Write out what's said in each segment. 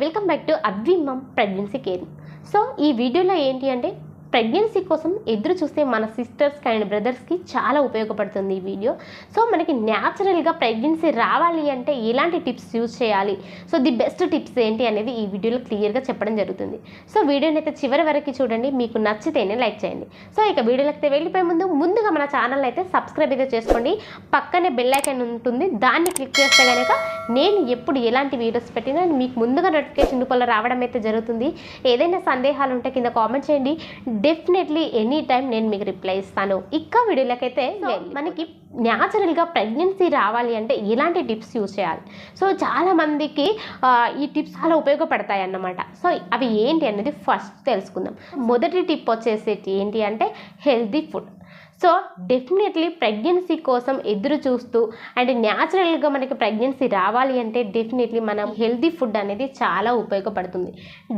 Welcome back to అద్విమమ్ pregnancy care. So ఈ వీడియోలో ఏంటి అంటే ప్రెగ్నెన్సీ కోసం ఎదురు చూస్తే మన సిస్టర్స్కి అండ్ బ్రదర్స్కి చాలా ఉపయోగపడుతుంది ఈ వీడియో. సో మనకి న్యాచురల్గా ప్రెగ్నెన్సీ రావాలి అంటే ఎలాంటి టిప్స్ యూజ్ చేయాలి? సో ది బెస్ట్ టిప్స్ ఏంటి అనేది ఈ వీడియోలో క్లియర్గా చెప్పడం జరుగుతుంది. సో వీడియోని అయితే చివరి వరకు చూడండి. మీకు నచ్చితేనే లైక్ చేయండి. సో ఇక వీడియోలకి అయితే వెళ్ళిపోయే ముందు ముందుగా మన ఛానల్ అయితే సబ్స్క్రైబ్ అయితే చేసుకోండి. పక్కనే బెల్ ఐకాన్ ఉంటుంది. దాన్ని క్లిక్ చేస్తే కనుక నేను ఎప్పుడు ఎలాంటి వీడియోస్ పెట్టినా మీకు ముందుగా నోటిఫికేషన్ రూపంలో రావడం అయితే జరుగుతుంది. ఏదైనా సందేహాలు ఉంటే కింద కామెంట్ చేయండి. డెఫినెట్లీ ఎనీ టైం నేను మీకు రిప్లై ఇస్తాను. ఇక వీడియోలకైతే. మనకి న్యాచురల్గా ప్రెగ్నెన్సీ రావాలి అంటే ఎలాంటి టిప్స్ యూజ్ చేయాలి. సో చాలా మందికి ఆ, ఈ టిప్స్ చాలా ఉపయోగపడతాయి అన్నమాట. సో అవి ఏంటి అనేది ఫస్ట్ తెలుసుకుందాం. మొదటి టిప్ వచ్చేసి ఏంటి అంటే healthy food so definitely pregnancy కోసం ఎదురు చూస్తూ అండ్ న్యాచురల్గా మనకి ప్రెగ్నెన్సీ రావాలి అంటే డెఫినెట్లీ మనం హెల్తీ ఫుడ్ అనేది చాలా ఉపయోగపడుతుంది.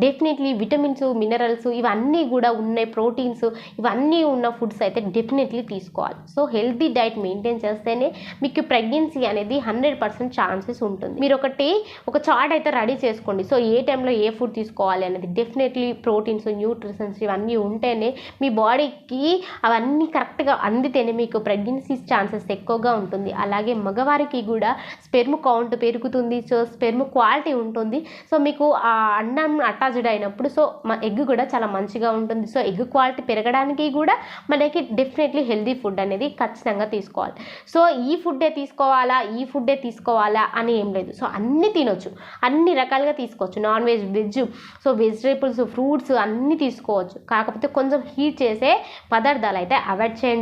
డెఫినెట్లీ విటమిన్స్ మినరల్స్ ఇవన్నీ కూడా ఉన్నాయి ప్రోటీన్స్ ఇవన్నీ ఉన్న ఫుడ్స్ అయితే డెఫినెట్లీ తీసుకోవాలి. సో హెల్తీ డైట్ మెయింటైన్ చేస్తేనే మీకు ప్రెగ్నెన్సీ అనేది హండ్రెడ్ పర్సెంట్ ఛాన్సెస్ ఉంటుంది. మీరు ఒకటి ఒక చార్ట్ అయితే రెడీ చేసుకోండి. సో ఏ టైంలో ఏ ఫుడ్ తీసుకోవాలి అనేది డెఫినెట్లీ ప్రోటీన్స్ న్యూట్రిషన్స్ ఇవన్నీ ఉంటేనే మీ బాడీకి అవన్నీ కరెక్ట్గా అందితేనే మీకు ప్రెగ్నెన్సీ ఛాన్సెస్ ఎక్కువగా ఉంటుంది. అలాగే మగవారికి కూడా స్పెర్మ్ కౌంట్ పెరుగుతుంది. సో స్పెర్మ్ క్వాలిటీ ఉంటుంది. సో మీకు ఆ అన్నం అటాచ్డ్ అయినప్పుడు సో ఎగ్ కూడా చాలా మంచిగా ఉంటుంది. సో ఎగ్ క్వాలిటీ పెరగడానికి కూడా మనకి డెఫినెట్లీ హెల్దీ ఫుడ్ అనేది ఖచ్చితంగా తీసుకోవాలి. సో ఈ ఫుడ్డే తీసుకోవాలా? ఈ ఫుడ్డే తీసుకోవాలా? అని ఏం లేదు. సో అన్నీ తినొచ్చు. అన్ని రకాలుగా తీసుకోవచ్చు. Non veg veg so vegetables fruits అన్నీ తీసుకోవచ్చు. కాకపోతే కొంచెం హీట్ చేసే పదార్థాలు అయితే అవాయిడ్ చేయండి.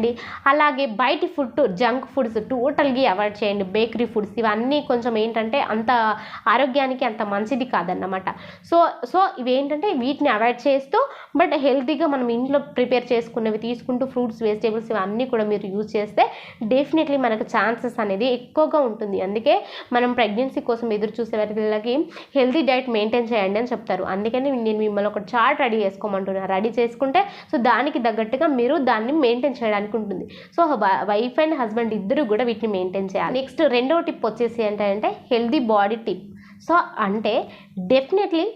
అలాగే బయటి ఫుడ్ జంక్ ఫుడ్స్ టోటల్గా అవాయిడ్ చేయండి. బేకరీ ఫుడ్స్ ఇవన్నీ కొంచెం ఏంటంటే అంత ఆరోగ్యానికి అంత మంచిది కాదన్నమాట. సో సో ఇవి ఏంటంటే వీటిని అవాయిడ్ చేస్తూ బట్ హెల్తీగా మనం ఇంట్లో ప్రిపేర్ చేసుకున్నవి తీసుకుంటూ ఫ్రూట్స్ వెజిటేబుల్స్ ఇవన్నీ కూడా మీరు యూజ్ చేస్తే డెఫినెట్లీ మనకు ఛాన్సెస్ అనేది ఎక్కువగా ఉంటుంది. అందుకే మనం ప్రెగ్నెన్సీ కోసం ఎదురు చూసే వాళ్ళకి హెల్తీ డైట్ మెయింటైన్ చేయండి అని చెప్తారు. అందుకని నేను మిమ్మల్ని ఒక చార్ట్ రెడీ చేసుకోమంటున్నాను రెడీ చేసుకుంటే సో దానికి తగ్గట్టుగా మీరు దాన్ని మెయింటైన్ చేయడానికి ఉంటుంది సో వైఫ్ అండ్ హస్బెండ్ ఇద్దరు కూడా వీటిని మెయింటైన్ చేయాలి. నెక్స్ట్ రెండవ టిప్ వచ్చేసి ఏంటంటే హెల్దీ బాడీ టిప్. సో అంటే Hmm. డెఫినెట్లీ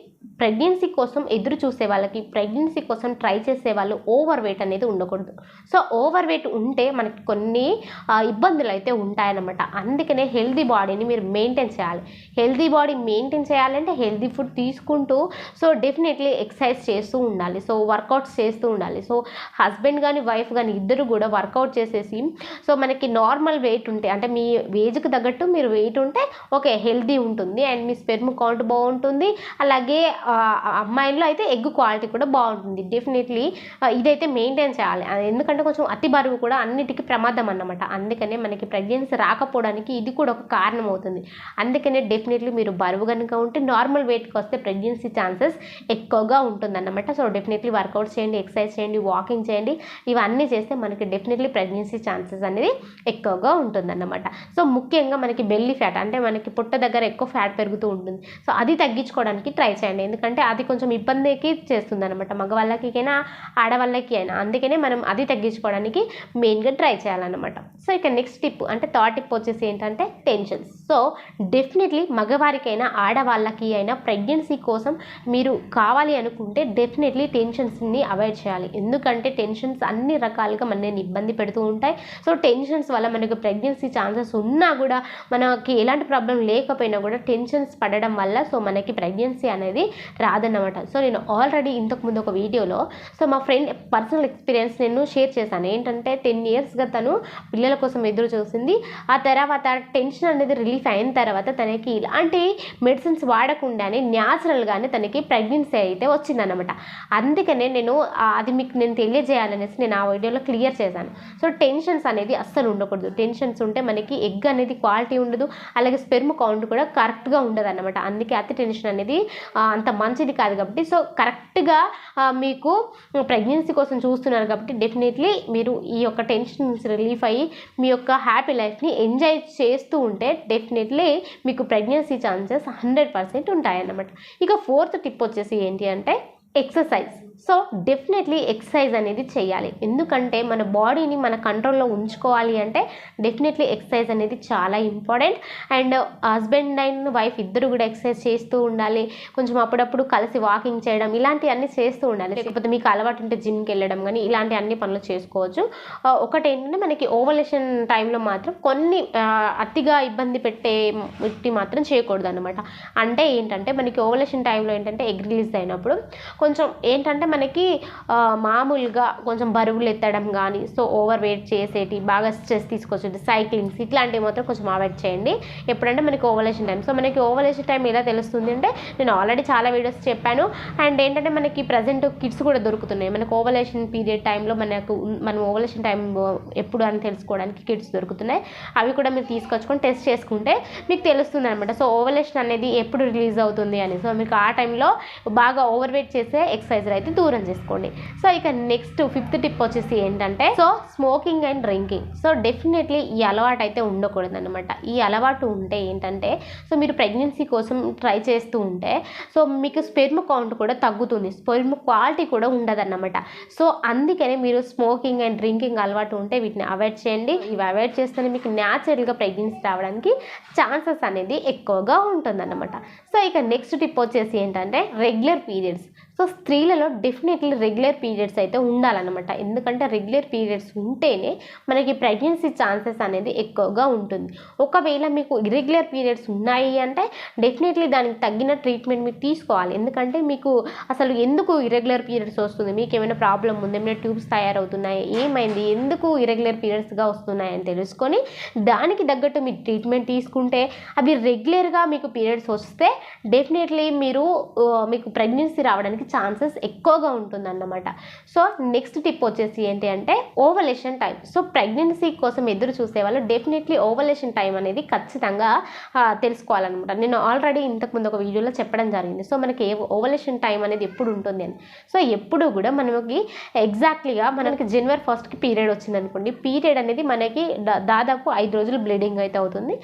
ప్రెగ్నెన్సీ కోసం ఎదురు చూసే వాళ్ళకి ప్రెగ్నెన్సీ కోసం ట్రై చేసే వాళ్ళు ఓవర్ వెయిట్ అనేది ఉండకూడదు. సో ఓవర్ వెయిట్ ఉంటే మనకి కొన్ని ఇబ్బందులు అయితే ఉంటాయన్నమాట. అందుకనే హెల్దీ బాడీని మీరు మెయింటైన్ చేయాలి. హెల్దీ బాడీ మెయింటైన్ చేయాలంటే హెల్దీ ఫుడ్ తీసుకుంటూ సో డెఫినెట్లీ ఎక్సర్సైజ్ చేస్తూ ఉండాలి. సో వర్కౌట్స్ చేస్తూ ఉండాలి. సో హస్బెండ్ కానీ వైఫ్ కానీ ఇద్దరు కూడా వర్కౌట్ చేసేసి సో మనకి నార్మల్ వెయిట్ ఉంటే అంటే మీ ఏజ్కి తగ్గట్టు మీరు వెయిట్ ఉంటే ఓకే హెల్దీ ఉంటుంది. అండ్ మీ స్పెర్మ్ కౌంట్ బాగుంటుంది. అలాగే అమ్మాయిల్లో అయితే ఎగ్ క్వాలిటీ కూడా బాగుంటుంది. డెఫినెట్లీ ఇదైతే మెయింటైన్ చేయాలి. ఎందుకంటే కొంచెం అతి బరువు కూడా అన్నిటికీ ప్రమాదం అన్నమాట. అందుకనే మనకి ప్రెగ్నెన్సీ రాకపోవడానికి ఇది కూడా ఒక కారణం అవుతుంది. అందుకనే డెఫినెట్లీ మీరు బరువు కనుక ఉంటే నార్మల్ వెయిట్కి వస్తే ప్రెగ్నెన్సీ ఛాన్సెస్ ఎక్కువగా ఉంటుందన్నమాట. సో డెఫినెట్లీ వర్కౌట్ చేయండి ఎక్సర్సైజ్ చేయండి వాకింగ్ చేయండి ఇవన్నీ చేస్తే మనకి డెఫినెట్లీ ప్రెగ్నెన్సీ ఛాన్సెస్ అనేది ఎక్కువగా ఉంటుందన్నమాట. సో ముఖ్యంగా మనకి బెల్లీ ఫ్యాట్ అంటే మనకి పుట్ట దగ్గర ఎక్కువ ఫ్యాట్ పెరుగుతూ ఉంటుంది. సో అది తగ్గించుకోవడానికి ట్రై చేయండి. ఎందుకంటే అది కొంచెం ఇబ్బందికి చేస్తుంది అనమాట మగవాళ్ళకి అయినా ఆడవాళ్ళకి అయినా అందుకనే మనం అది తగ్గించుకోవడానికి మెయిన్గా ట్రై చేయాలన్నమాట. సో ఇక నెక్స్ట్ టిప్ అంటే థర్డ్ టిప్ వచ్చేసి ఏంటంటే టెన్షన్స్. సో డెఫినెట్లీ మగవారికైనా ఆడవాళ్ళకి అయినా ప్రెగ్నెన్సీ కోసం మీరు కావాలి అనుకుంటే డెఫినెట్లీ టెన్షన్స్ని అవాయిడ్ చేయాలి. ఎందుకంటే టెన్షన్స్ అన్ని రకాలుగా మనల్ని ఇబ్బంది పెడుతూ ఉంటాయి. సో టెన్షన్స్ వల్ల మనకు ప్రెగ్నెన్సీ ఛాన్సెస్ ఉన్నా కూడా మనకి ఎలాంటి ప్రాబ్లం లేకపోయినా కూడా టెన్షన్స్ పడడం వల్ల సో మనకి ప్రెగ్నెన్సీ అనేది రాదన్నమాట. సో నేను ఆల్రెడీ ఇంతకుముందు ఒక వీడియోలో సో మా ఫ్రెండ్ పర్సనల్ ఎక్స్పీరియన్స్ నేను షేర్ చేశాను. ఏంటంటే టెన్ ఇయర్స్గా తను పిల్లల కోసం ఎదురు చూసింది. ఆ తర్వాత టెన్షన్ అనేది రిలీఫ్ అయిన తర్వాత తనకి ఇలాంటి మెడిసిన్స్ వాడకుండానే న్యాచురల్గానే తనకి ప్రెగ్నెన్సీ అయితే వచ్చిందనమాట అందుకనే నేను అది మీకు నేను తెలియజేయాలనేసి నేను ఆ వీడియోలో క్లియర్ చేశాను. సో టెన్షన్స్ అనేది అస్సలు ఉండకూడదు. టెన్షన్స్ ఉంటే మనకి ఎగ్ అనేది క్వాలిటీ ఉండదు. అలాగే స్పెర్మ్ కౌంట్ కూడా కరెక్ట్గా ఉండదు అనమాట అందుకే అతి టెన్షన్ అనేది అంత మంచిది కాదు కాబట్టి. సో కరెక్ట్గా మీకు ప్రెగ్నెన్సీ కోసం చూస్తున్నారు కాబట్టి డెఫినెట్లీ మీరు ఈ యొక్క టెన్షన్ రిలీఫ్ అయ్యి మీ యొక్క హ్యాపీ లైఫ్ని ఎంజాయ్ చేస్తూ ఉంటే డెఫినెట్లీ మీకు ప్రెగ్నెన్సీ ఛాన్సెస్ హండ్రెడ్ పర్సెంట్ ఉంటాయన్నమాట. ఇక ఫోర్త్ టిప్ వచ్చేసి ఏంటి అంటే ఎక్సర్సైజ్. సో డెఫినెట్లీ ఎక్సర్సైజ్ అనేది చేయాలి. ఎందుకంటే మన బాడీని మన కంట్రోల్లో ఉంచుకోవాలి అంటే డెఫినెట్లీ ఎక్సర్సైజ్ అనేది చాలా important and husband and wife ఇద్దరు కూడా ఎక్సర్సైజ్ చేస్తూ ఉండాలి. కొంచెం అప్పుడప్పుడు కలిసి వాకింగ్ చేయడం ఇలాంటివన్నీ చేస్తూ ఉండాలి. లేకపోతే మీకు అలవాటు ఉంటే జిమ్కి వెళ్ళడం కానీ ఇలాంటి అన్ని పనులు చేసుకోవచ్చు. Uh, ఒకటి ఏంటంటే మనకి ఓవలేషన్ టైంలో మాత్రం కొన్ని uh, అతిగా ఇబ్బంది పెట్టే వృత్తి మాత్రం చేయకూడదు అనమాట అంటే ఏంటంటే మనకి ఓవలేషన్ టైంలో ఏంటంటే ఎగ్ రిలీజ్ అయినప్పుడు కొంచెం ఏంటంటే మనకి మామూలుగా కొంచెం బరువులు ఎత్తడం కానీ సో ఓవర్ వెయిట్ చేసేటి బాగా స్ట్రెస్ తీసుకొచ్చేది సైక్లింగ్స్ ఇట్లాంటివి మాత్రం కొంచెం అవాయిడ్ చేయండి. ఎప్పుడంటే మనకి ఓవలేషన్ టైం సో మనకి ఓవలేషన్ టైం ఎలా తెలుస్తుంది అంటే నేను ఆల్రెడీ చాలా వీడియోస్ చెప్పాను. అండ్ ఏంటంటే మనకి ప్రజెంట్ కిట్స్ కూడా దొరుకుతున్నాయి. మనకు ఓవలేషన్ పీరియడ్ టైంలో మనకు మనం ఓవలేషన్ టైం ఎప్పుడు అని తెలుసుకోవడానికి కిట్స్ దొరుకుతున్నాయి. అవి కూడా మీరు తీసుకొచ్చుకొని టెస్ట్ చేసుకుంటే మీకు తెలుస్తుంది అనమాట సో ఓవలేషన్ అనేది ఎప్పుడు రిలీజ్ అవుతుంది అని. సో మీకు ఆ టైంలో బాగా ఓవర్ వెయిట్ చేసే ఎక్సర్సైజ్ అయితే దూరం చేసుకోండి. సో ఇక నెక్స్ట్ ఫిఫ్త్ టిప్ వచ్చేసి ఏంటంటే so smoking and drinking so definitely ఈ అలవాటు అయితే ఉండకూడదు అనమాట ఈ అలవాటు ఉంటే ఏంటంటే సో మీరు ప్రెగ్నెన్సీ కోసం ట్రై చేస్తూ ఉంటే సో మీకు స్పెర్మ్ కౌంట్ కూడా తగ్గుతుంది. స్పెర్మ్ క్వాలిటీ కూడా ఉండదన్నమాట. సో అందుకనే మీరు స్మోకింగ్ అండ్ డ్రింకింగ్ అలవాటు ఉంటే వీటిని అవాయిడ్ చేయండి. ఇవి అవాయిడ్ చేస్తేనే మీకు న్యాచురల్గా ప్రెగ్నెన్సీ రావడానికి ఛాన్సెస్ అనేది ఎక్కువగా ఉంటుందన్నమాట. సో ఇక నెక్స్ట్ టిప్ వచ్చేసి ఏంటంటే రెగ్యులర్ పీరియడ్స్ సో స్త్రీలలో డెఫినెట్లీ రెగ్యులర్ పీరియడ్స్ అయితే ఉండాలన్నమాట. ఎందుకంటే రెగ్యులర్ పీరియడ్స్ ఉంటేనే మనకి ప్రెగ్నెన్సీ ఛాన్సెస్ అనేది ఎక్కువగా ఉంటుంది. ఒకవేళ మీకు ఇర్రెగ్యులర్ పీరియడ్స్ ఉన్నాయి అంటే డెఫినెట్లీ దానికి తగ్గిన ట్రీట్మెంట్ మీరు తీసుకోవాలి. ఎందుకంటే మీకు అసలు ఎందుకు ఇరెగ్యులర్ పీరియడ్స్ వస్తుంది? మీకు ఏమైనా ప్రాబ్లం ఉంది? ఏమైనా ట్యూబ్స్ తయారవుతున్నాయి? ఏమైంది? ఎందుకు ఇర్రెగ్యులర్ పీరియడ్స్గా వస్తున్నాయి అని తెలుసుకొని దానికి తగ్గట్టు మీరు ట్రీట్మెంట్ తీసుకుంటే అవి రెగ్యులర్గా మీకు పీరియడ్స్ వస్తే డెఫినెట్లీ మీరు మీకు ప్రెగ్నెన్సీ రావడానికి ఛాన్సెస్ ఎక్కువగా ఉంటుందన్నమాట. సో నెక్స్ట్ టిప్ వచ్చేసి ఏంటి అంటే ఓవలేషన్ టైం. సో ప్రెగ్నెన్సీ కోసం ఎదురు చూసే వాళ్ళు డెఫినెట్లీ ఓవలేషన్ టైం అనేది ఖచ్చితంగా తెలుసుకోవాలన్నమాట. నేను ఆల్రెడీ ఇంతకుముందు ఒక వీడియోలో చెప్పడం జరిగింది. సో మనకి ఏ ఓవలేషన్ టైం అనేది ఎప్పుడు ఉంటుంది అని. సో ఎప్పుడు కూడా మనకి ఎగ్జాక్ట్లీగా మనకి జనవరి ఫస్ట్కి పీరియడ్ వచ్చింది అనుకోండి పీరియడ్ అనేది మనకి దాదాపు ఐదు రోజులు బ్లీడింగ్ అయితే అవుతుంది.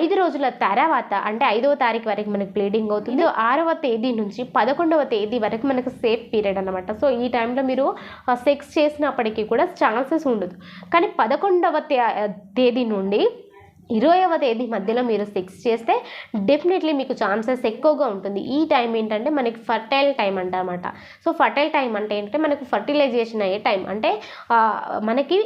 ఐదు రోజుల తర్వాత అంటే ఐదవ తారీఖు వరకు మనకి బ్లీడింగ్ అవుతుంది. ఆరవ తేదీ నుంచి పదకొండవ తేదీ వరకు మనకు సేఫ్ పీరియడ్ అనమాట సో ఈ టైంలో మీరు సెక్స్ చేసినప్పటికీ కూడా ఛాన్సెస్ ఉండదు. కానీ పదకొండవ తే- తేదీ నుండి ఇరవైవ తేదీ మధ్యలో మీరు సెక్స్ చేస్తే డెఫినెట్లీ మీకు ఛాన్సెస్ ఎక్కువగా ఉంటుంది. ఈ టైం ఏంటంటే మనకి ఫర్టైల్ టైం అంటారన్నమాట సో ఫర్టైల్ టైం అంటే ఏంటంటే మనకు ఫర్టిలైజేషన్ అయ్యే టైం అంటే మనకి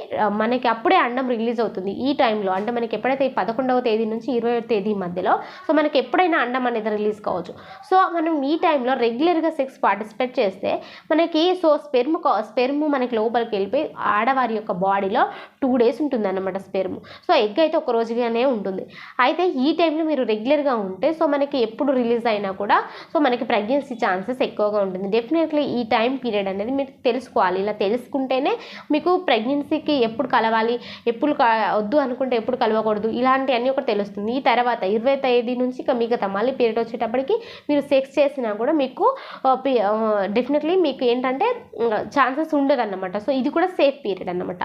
మనకి అప్పుడే అండం రిలీజ్ అవుతుంది ఈ టైంలో అంటే మనకి ఎప్పుడైతే పదకొండవ తేదీ నుంచి ఇరవై తేదీ మధ్యలో సో మనకి ఎప్పుడైనా అండం అనేది రిలీజ్ కావచ్చు. సో మనం ఈ టైంలో రెగ్యులర్గా సెక్స్ పార్టిసిపేట్ చేస్తే మనకి సో స్పెర్మ్ స్పెర్మ్ మనకి లోపలికి వెళ్ళిపోయి ఆడవారి యొక్క బాడీలో టూ డేస్ ఉంటుంది అన్నమాట స్పెర్మ్ సో ఎగ్ అయితే ఒక రోజుగా బాగానే ఉంటుంది. అయితే ఈ టైంలో మీరు రెగ్యులర్గా ఉంటే సో మనకి ఎప్పుడు రిలీజ్ అయినా కూడా సో మనకి ప్రెగ్నెన్సీ ఛాన్సెస్ ఎక్కువగా ఉంటుంది. డెఫినెట్లీ ఈ టైం పీరియడ్ అనేది మీరు తెలుసుకోవాలి. ఇలా తెలుసుకుంటేనే మీకు ప్రెగ్నెన్సీకి ఎప్పుడు కలవాలి ఎప్పుడు క- వద్దు అనుకుంటే ఎప్పుడు కలవకూడదు ఇలాంటివన్నీ ఒకటి తెలుస్తుంది. ఈ తర్వాత ఇరవై తేదీ నుంచి ఇక మిగతా మళ్ళీ పీరియడ్ వచ్చేటప్పటికి మీరు సెక్స్ చేసినా కూడా మీకు డెఫినెట్లీ మీకు ఏంటంటే ఛాన్సెస్ ఉండదు అనమాట సో ఇది కూడా సేఫ్ పీరియడ్ అనమాట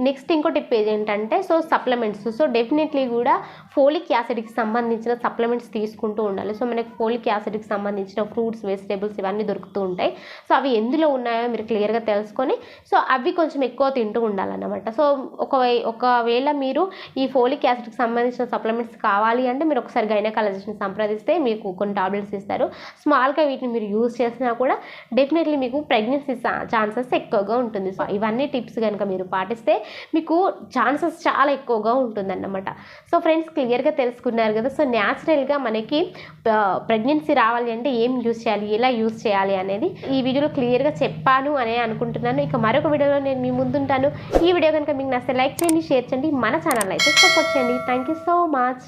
నెక్స్ట్ ఇంకో టిప్ ఏంటంటే సో సప్లిమెంట్స్. సో డెఫినెట్లీ కూడా ఫోలిక్ యాసిడ్కి సంబంధించిన సప్లిమెంట్స్ తీసుకుంటూ ఉండాలి. సో మనకి ఫోలిక్ యాసిడ్కి సంబంధించిన ఫ్రూట్స్ వెజిటేబుల్స్ ఇవన్నీ దొరుకుతూ ఉంటాయి. సో అవి ఎందులో ఉన్నాయో మీరు క్లియర్గా తెలుసుకొని సో అవి కొంచెం ఎక్కువ తింటూ ఉండాలన్నమాట. సో ఒక ఒకవేళ మీరు ఈ ఫోలిక్ యాసిడ్కి సంబంధించిన సప్లిమెంట్స్ కావాలి అంటే మీరు ఒకసారి గైనకాలజిస్ట్ని సంప్రదిస్తే మీకు కొన్ని టాబ్లెట్స్ ఇస్తారు. స్మాల్గా వీటిని మీరు యూజ్ చేసినా కూడా డెఫినెట్లీ మీకు ప్రెగ్నెన్సీ ఛాన్సెస్ ఎక్కువగా ఉంటుంది. సో ఇవన్నీ టిప్స్ కనుక మీరు పాటిస్తే మీకు ఛాన్సెస్ చాలా ఎక్కువగా ఉంటుందన్నమాట. సో ఫ్రెండ్స్ క్లియర్గా తెలుసుకున్నారు కదా. సో న్యాచురల్గా మనకి ప్రెగ్నెన్సీ రావాలి అంటే ఏం యూజ్ చేయాలి ఎలా యూజ్ చేయాలి అనేది ఈ వీడియోలో క్లియర్గా చెప్పాను అనే అనుకుంటున్నాను. ఇక మరొక వీడియోలో నేను మీ ముందుంటాను. ఈ వీడియో కనుక మీకు నచ్చితే లైక్ చేయండి షేర్ చేయండి. మన ఛానల్ అయితే సపోర్ట్ చేయండి. Thank you so much